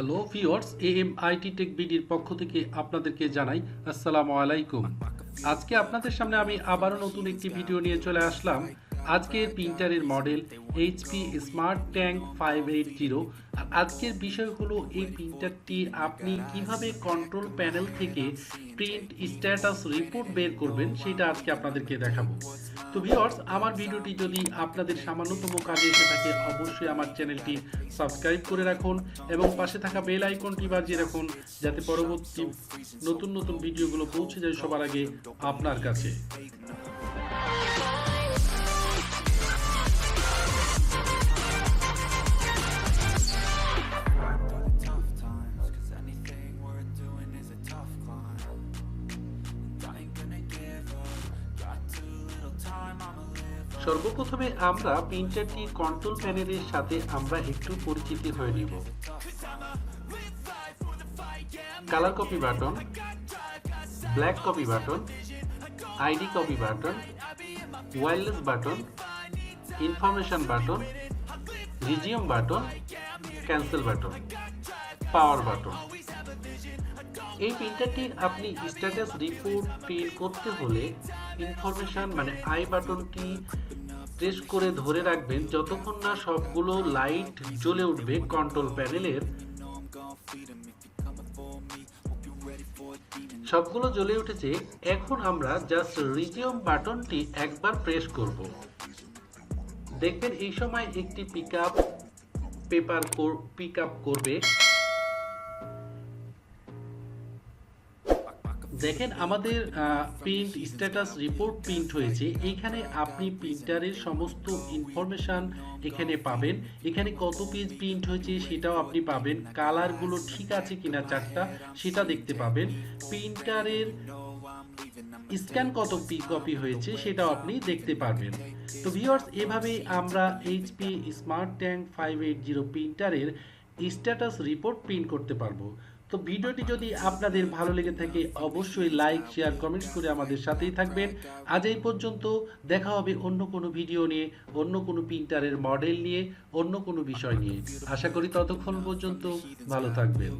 Hello viewers A M IT tech বিডির পক্ষ থেকে আপনাদেরকে জানাই আসসালামু আলাইকুম। আজকে আপনাদের সামনে আমি আবারও নতুন একটি ভিডিও নিয়ে চলে আসলাম। আজকের প্রিন্টারের model HP smart tank five eight zero আর আজকের বিষয় হলো এই প্রিন্টারটি আপনি কীভাবে কন্ট্রোল প্যানেল থেকে প্রিন্ট স্ট্যাটাস রিপোর্ট বের করবেন সেটা আজকে আপনাদেরকে দেখাবো। তো ভিওয়ার্স আমার ভিডিওটি যদি আপনাদের সামান্যতম কাজে এসে থাকে, অবশ্যই আমার চ্যানেলটি সাবস্ক্রাইব করে রাখুন এবং পাশে থাকা বেল আইকনটি বাজিয়ে রাখুন যাতে পরবর্তী নতুন নতুন ভিডিওগুলো পৌঁছে যায় সবার আগে আপনার কাছে। সর্বপ্রথমে আমরা প্রিন্টারটি কন্ট্রোল প্যানেলের সাথে আমরা একটু পরিচিতি হয়ে নিব। Colour copy button black copy button ID copy button wireless button information button resume button cancel button power button এই প্রিন্টারটির আপনি স্ট্যাটাস রিপোর্ট প্রিন্ট করতে হলে ইনফরমেশন মানে আই বাটনটি প্রেস করে ধরে রাখবেন যতক্ষণ না সবগুলো লাইট জ্বলে উঠবে কন্ট্রোল প্যানেলের সবগুলো জ্বলে উঠেছে, এখন আমরা জাস্ট রিজিউম বাটনটি একবার প্রেস করব। দেখবেন এই সময় একটি pick up paper pick up করবে। দেখেন আমাদের প্রিন্ট স্ট্যাটাস রিপোর্ট প্রিন্ট হয়েছে। এইখানে আপনি প্রিন্টারের সমস্ত ইনফরমেশন এখানে পাবেন। এখানে কত পেজ প্রিন্ট হয়েছে সেটাও আপনি পাবেন। কালারগুলো ঠিক আছে কিনা চারটা, সেটা দেখতে পাবেন। প্রিন্টারের স্ক্যান কত কপি হয়েছে সেটাও আপনি দেখতে পারবেন। তো ভিউয়ার্স এভাবেই আমরা HP smart tank five eight zero প্রিন্টারের status report print করতে পারব। তো ভিডিওটি যদি আপনাদের ভালো লেগে থাকে, অবশ্যই লাইক শেয়ার কমেন্ট করে আমাদের সাথেই থাকবেন। আজ এই পর্যন্ত, দেখা হবে অন্য কোনো ভিডিও নিয়ে, অন্য কোনো প্রিন্টারের মডেল নিয়ে, অন্য কোনো বিষয় নিয়ে। আশা করি ততক্ষণ পর্যন্ত ভালো থাকবেন।